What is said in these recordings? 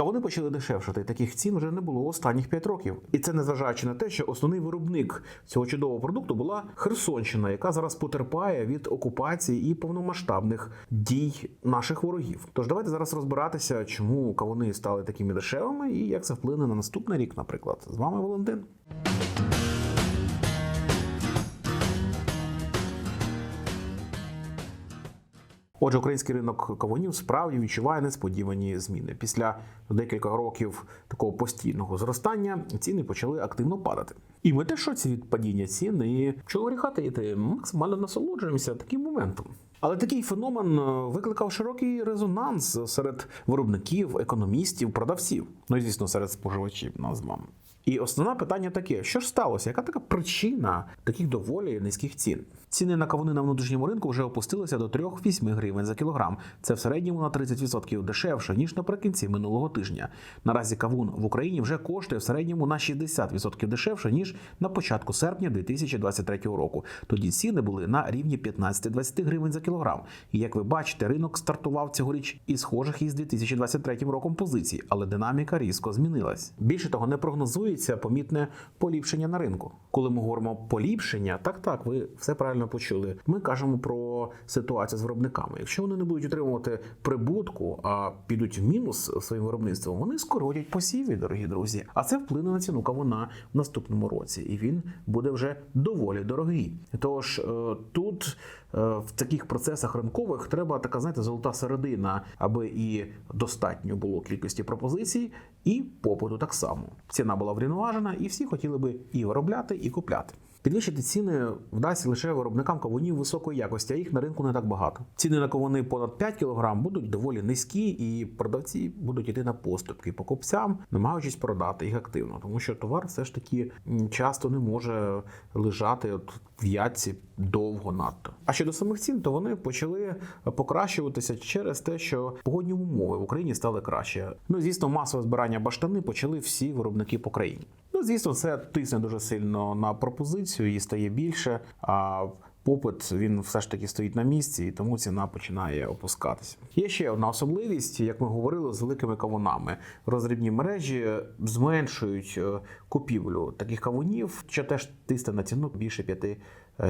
Кавуни почали дешевшати. Таких цін вже не було останніх 5 років. І це незважаючи на те, що основний виробник цього чудового продукту була Херсонщина, яка зараз потерпає від окупації і повномасштабних дій наших ворогів. Тож давайте зараз розбиратися, чому кавуни стали такими дешевими і як це вплине на наступний рік, наприклад. З вами Валентин. Отже, український ринок кавунів справді відчуває несподівані зміни. Після декілька років такого постійного зростання ціни почали активно падати. І ми теж в шоці від падіння цін і чого гріха таїти, максимально насолоджуємося таким моментом. Але такий феномен е, викликав широкий резонанс серед виробників, економістів, продавців, ну і звісно, серед споживачів нас з вами. І основне питання таке: що ж сталося? Яка така причина таких доволі низьких цін? Ціни на кавуни на внутрішньому ринку вже опустилися до 3-8 гривень за кілограм. Це в середньому на 30% дешевше ніж наприкінці минулого тижня. Наразі кавун в Україні вже коштує в середньому на 60% дешевше ніж на початку серпня 2023 року. Тоді ціни були на рівні 15-20 гривень за кілограм. І як ви бачите, ринок стартував цьогоріч із схожих із 2023 роком позицій, але динаміка різко змінилась. Більше того, не прогнозується помітне поліпшення на ринку. Коли ми говоримо поліпшення, так так, ви все правильно почули. Ми кажемо про ситуацію з виробниками. Якщо вони не будуть отримувати прибутку, а підуть в мінус своїм виробництвом, вони скоротять посіви, дорогі друзі. А це вплине на ціну кавуна в наступному році, і він буде вже доволі дорогий. Тож е, тут в таких процесах ринкових треба така, знаєте, золота середина, аби і достатньо було кількості пропозицій, і попиту так само. Ціна була врівноважена, і всі хотіли би і виробляти, і купляти. Підвищити ціни вдасться лише виробникам кавунів високої якості, а їх на ринку не так багато. Ціни на кавуни понад 5 кг будуть доволі низькі, і продавці будуть йти на поступки покупцям, намагаючись продати їх активно, тому що товар все ж таки часто не може лежати от в ятці довго надто. А щодо самих цін, то вони почали покращуватися через те, що погодні умови в Україні стали краще. Ну звісно, масове збирання баштани почали всі виробники по країні. Ну, звісно, це тисне дуже сильно на пропозицію, її стає більше. А попит він все ж таки стоїть на місці, і тому ціна починає опускатися. Є ще одна особливість, як ми говорили, з великими кавунами. Розрібні мережі зменшують е, купівлю таких кавунів, що теж тисне на ціну більше 5 е,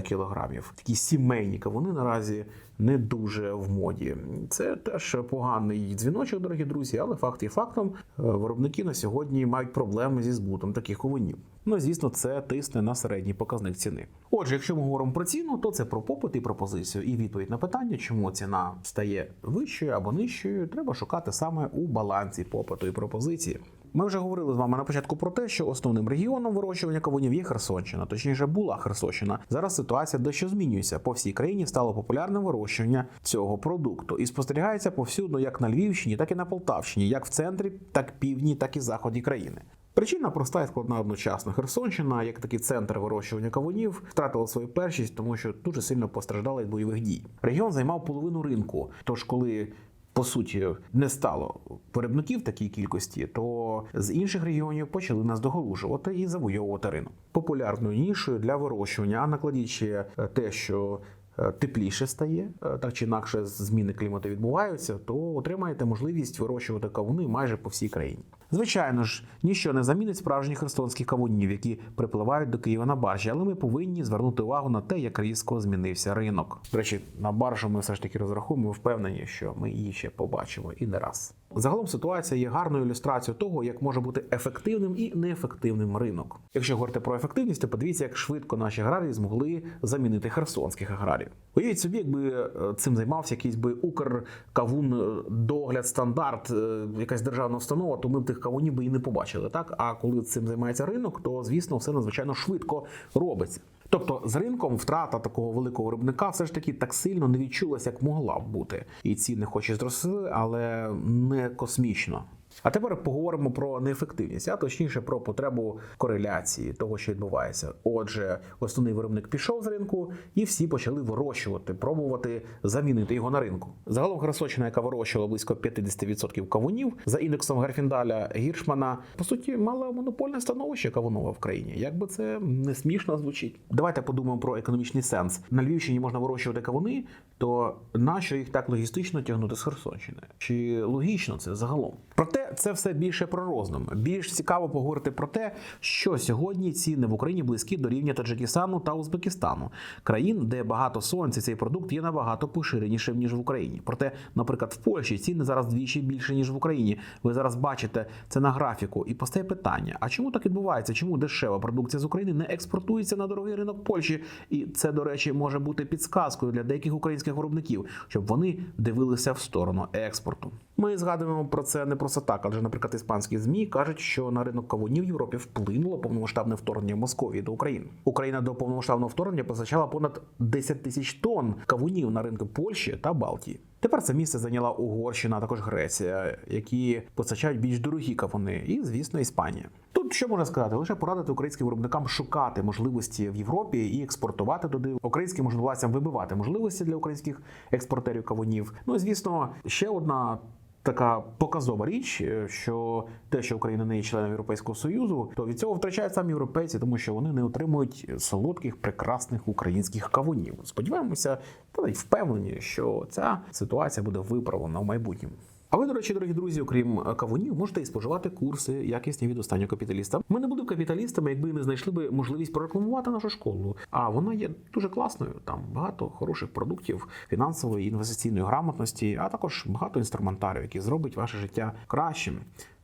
кілограмів. Такі сімейні кавуни наразі не дуже в моді. Це теж поганий дзвіночок, дорогі друзі, але факт є фактом. Е, Виробники на сьогодні мають проблеми зі збутом таких кавунів. Ну, звісно, це тисне на середній показник ціни. Отже, якщо ми говоримо про ціну, то це про попит і пропозицію. І відповідь на питання, чому ціна стає вищою або нижчою, треба шукати саме у балансі попиту і пропозиції. Ми вже говорили з вами на початку про те, що основним регіоном вирощування кавунів є Херсонщина, точніше була Херсонщина. Зараз ситуація дещо змінюється. По всій країні стало популярне вирощування цього продукту і спостерігається повсюдно, як на Львівщині, так і на Полтавщині, як в центрі, так півдні, так і заході країни. Причина проста і складна одночасно. Херсонщина, як такий центр вирощування кавунів, втратила свою першість, тому що дуже сильно постраждала від бойових дій. Регіон займав половину ринку. Тож, коли по суті не стало виробників такій кількості, то з інших регіонів почали наздоголужувати і завойовувати ринок. Популярною нішою для вирощування, а накладіть ще е, те, що тепліше стає, е, так чи інакше зміни клімату відбуваються, то отримаєте можливість вирощувати кавуни майже по всій країні. Звичайно ж, ніщо не замінить справжніх херсонських кавунів, які припливають до Києва на баржі, але ми повинні звернути увагу на те, як різко змінився ринок. До речі, на баржу ми все ж таки розраховуємо, впевнені, що ми її ще побачимо і не раз. Загалом ситуація є гарною ілюстрацією того, як може бути ефективним і неефективним ринок. Якщо говорити про ефективність, то подивіться, як швидко наші аграрії змогли замінити херсонських аграріїв. Уявіть собі, якби е, цим займався якийсь би Укркавун е, догляд стандарт, е, якась державна установа, то ми б тих кавунів би і не побачили. Так а коли цим займається ринок, то звісно все надзвичайно швидко робиться. Тобто з ринком втрата такого великого виробника все ж таки так сильно не відчулася, як могла б бути. І ціни хоч і зросли, але не космічно. А тепер поговоримо про неефективність, а точніше про потребу кореляції того, що відбувається. Отже, основний виробник пішов з ринку, і всі почали вирощувати, пробувати замінити його на ринку. Загалом Херсонщина, яка вирощувала близько 50% кавунів за індексом Гарфіндаля Гіршмана, по суті, мала монопольне становище кавунове в країні. Як би це не смішно звучить. Давайте подумаємо про економічний сенс. На Львівщині можна вирощувати кавуни то нащо їх так логістично тягнути з Херсонщини? Чи логічно це загалом? Проте це все більше про розум. Більш цікаво поговорити про те, що сьогодні ціни в Україні близькі до рівня Таджикистану та Узбекистану, країн, де багато сонця цей продукт є набагато поширенішим ніж в Україні. Проте, наприклад, в Польщі ціни зараз двічі більше ніж в Україні. Ви зараз бачите це на графіку, і постає питання: а чому так відбувається? Чому дешева продукція з України не експортується на дорогий ринок Польщі? І це, до речі, може бути підсказкою для деяких українських виробників, щоб вони дивилися в сторону експорту. Ми згадуємо про це не просто так, адже, наприклад, іспанські змі кажуть, що на ринок кавунів в Європі вплинуло повномасштабне вторгнення Московії до України. Україна до повномасштабного вторгнення постачала понад 10 тисяч тонн кавунів на ринки Польщі та Балтії. Тепер це місце зайняла Угорщина, а також Греція, які постачають більш дорогі кавуни, і звісно, Іспанія. Тут що можна сказати? Лише порадити українським виробникам шукати можливості в Європі і експортувати туди українським можновладцям вибивати можливості для українських експортерів кавунів. Ну і звісно, ще одна. Така показова річ, е, що те, що Україна не є членом Європейського союзу, то від цього втрачають самі європейці, тому що вони не отримують солодких, прекрасних українських кавунів. Сподіваємося, та навіть впевнені, що ця ситуація буде виправлена в майбутньому. А ви, до речі, дорогі друзі, окрім е, кавунів, можете і споживати курси якісні від останнього капіталіста. Ми не були б капіталістами, якби не знайшли би можливість прорекламувати нашу школу. А вона є дуже класною. Там багато хороших продуктів, фінансової інвестиційної грамотності, а також багато інструментарію, які зробить ваше життя кращим.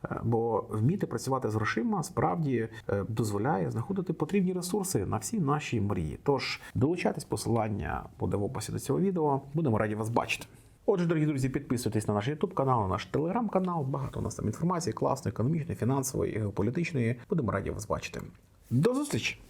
Е, Бо вміти працювати з грошима справді е, дозволяє знаходити потрібні ресурси на всі наші мрії. Тож долучайтесь посилання буде в описі до цього відео. Будемо раді вас бачити. Отже, дорогі друзі, підписуйтесь на наш YouTube канал, на наш телеграм канал. Багато у нас там інформації класної, економічної, фінансової, геополітичної. Будемо раді вас бачити. До зустрічі!